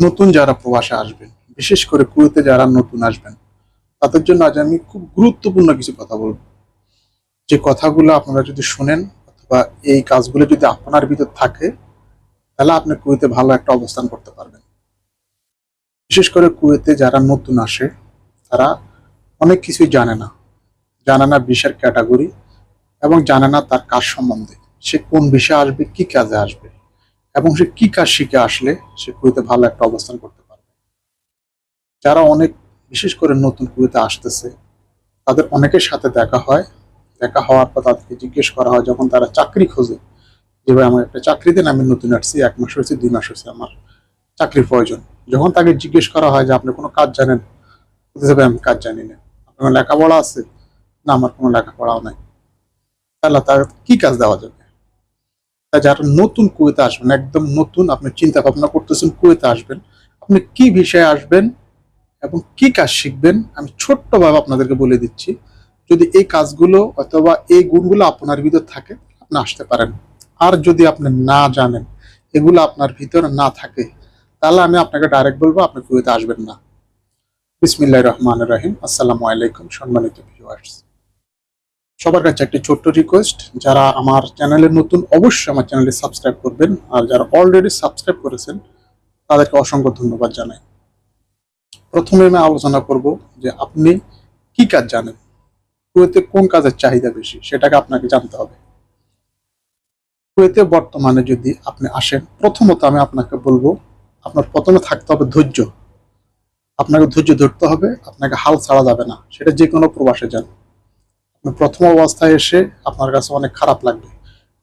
নতুন যারা প্রবাসে আসবেন, বিশেষ করে কুয়েতে যারা নতুন আসবেন, তাদের জন্য আজ আমি খুব গুরুত্বপূর্ণ কিছু কথা বলব। যে কথাগুলো আপনারা যদি শোনেন অথবা এই কাজগুলো যদি আপনার ভিতর থাকে, তাহলে আপনি কুয়েতে ভালো একটা অবস্থান করতে পারবেন। বিশেষ করে কুয়েতে যারা নতুন আসে, তারা অনেক কিছুই জানে না। জানে না বিষয়ের ক্যাটাগরি এবং জানে না তার কাজ সম্বন্ধে। সে কোন বিষয়ে আসবে, কি কাজে আসবে। এবং সে কি কাজ শিখে আসলে সে কুয়েতে ভালো একটা অবস্থান করতে পারবে। যারা অনেক বিশেষ করে নতুন কুয়েতে আসতেছে তাদের অনেকের সাথে দেখা হয়। দেখা হওয়ার পর তাদেরকে জিজ্ঞেস করা হয় যখন তারা চাকরি খোঁজে যে ভাই আমার একটা চাকরি দেন আমি নতুন আসছি এক মাস হয়েছে দুই মাস হয়েছে আমার চাকরির প্রয়োজন। যখন তাকে জিজ্ঞেস করা হয় যে আপনি কোনো কাজ জানেন? বলতেছে, "ভাই, আমি কাজ জানি না। আপনার লেখাপড়া আছে? না আমার কোনো লেখাপড়াও নাই। তাহলে তার কি কাজ দেওয়া যাবে? যারা নতুন কুয়েতে আসবেন, একদম নতুন আপনি চিন্তা ভাবনা করতেছেন কুয়েতে আসবেন, আপনি কি বিষয়ে আসবেন এবং কি কাজ শিখবেন, আমি ছোট্টভাবে আপনাদেরকে বলে দিচ্ছি, যদি এই কাজগুলো অথবা এই গুণগুলো আপনার ভিতর থাকে, আপনি আসতে পারেন। আর যদি আপনি না জানেন, এগুলো আপনার ভিতর না থাকে, তাহলে আমি আপনাকে ডাইরেক্ট বলব, আপনি কুয়েতে আসবেন না। বিসমিল্লাহ রহমান রহিম। আসসালামু আলাইকুম, সম্মানিত ভিউয়ার্স সবার কাছে একটি ছোট্ট রিকোয়েস্ট যারা আমার চ্যানেলে নতুন, অবশ্যই আমার চ্যানেলে সাবস্ক্রাইব করবেন। আর যারা অলরেডি সাবস্ক্রাইব করেছেন, তাদেরকে অসংখ্য ধন্যবাদ জানাই। প্রথমে আমি আলোচনা করব যে আপনি কি কাজ জানেন? কুয়েতে কোন কাজের চাহিদা বেশি? সেটাকে আপনাকে জানতে হবে। কুয়েতে বর্তমানে যদি আপনি আসেন, প্রথমত আমি আপনাকে বলব, আপনার প্রথমে থাকতে হবে ধৈর্য। আপনাকে ধৈর্য ধরতে হবে, আপনাকে হাল ছাড়া যাবে না। সেটা যে কোনো প্রবাসে যান। প্রথম অবস্থায় এসে আপনার কাছে অনেক খারাপ লাগবে।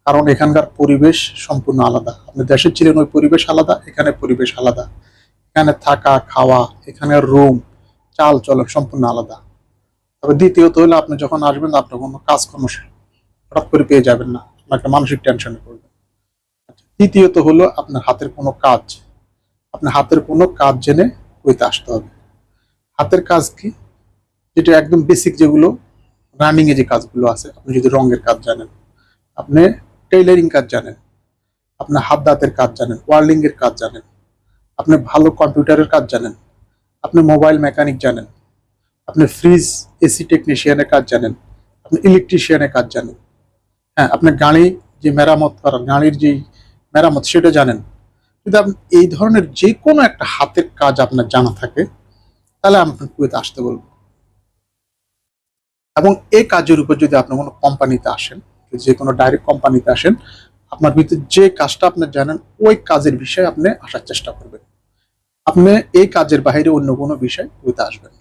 কারণ এখানকার পরিবেশ সম্পূর্ণ আলাদা। আপনি দেশে ছিলেন ওই পরিবেশ আলাদা এখানে পরিবেশ আলাদা। এখানে থাকা খাওয়া এখানের রুম চাল চলন সম্পূর্ণ আলাদা। তবে দ্বিতীয়ত হলে আপনি যখন আসবেন আপনার কোনো কাজকর্ম হঠাৎ করে পেয়ে যাবেন না। আপনাকে মানসিক টেনশনে পড়বেন আচ্ছা, তৃতীয়ত হলো আপনার হাতের কোনো কাজ। আপনার হাতের কোনো কাজ জেনে কইতে আসতে হবে। হাতের কাজ কি? যেটা একদম বেসিক যেগুলো রানিং এ যে কাজগুলো আছে, আপনি যদি রঙের কাজ জানেন, আপনি টেইলারিং কাজ জানেন, আপনি হাত দাঁতের কাজ জানেন ওয়ার্লিং এর কাজ জানেন, আপনি ভালো কম্পিউটারের কাজ জানেন, আপনি মোবাইল মেকানিক জানেন, আপনি ফ্রিজ এসি টেকনিশিয়ানের কাজ জানেন, আপনি ইলেকট্রিশিয়ানের কাজ জানেন হ্যাঁ আপনি গাড়ি যে মেরামত করার গাড়ির যে মেরামত সেটা জানেন। যদি আপনি এই ধরনের যে কোনো একটা হাতের কাজ আপনার জানা থাকে, তাহলে আমি আপনার কুয়েতে আসতে বলব। এবং এই কাজের উপর যদি আপনি কোনো কোম্পানিতে আসেন, যে কোনো ডাইরেক্ট কোম্পানিতে আসেন, আপনার ভিতরে যে কাজটা আপনি জানেন, ওই কাজের বিষয়ে আপনি আসার চেষ্টা করবেন। আপনি এই কাজের বাইরে অন্য কোনো বিষয় হইতে আসবেন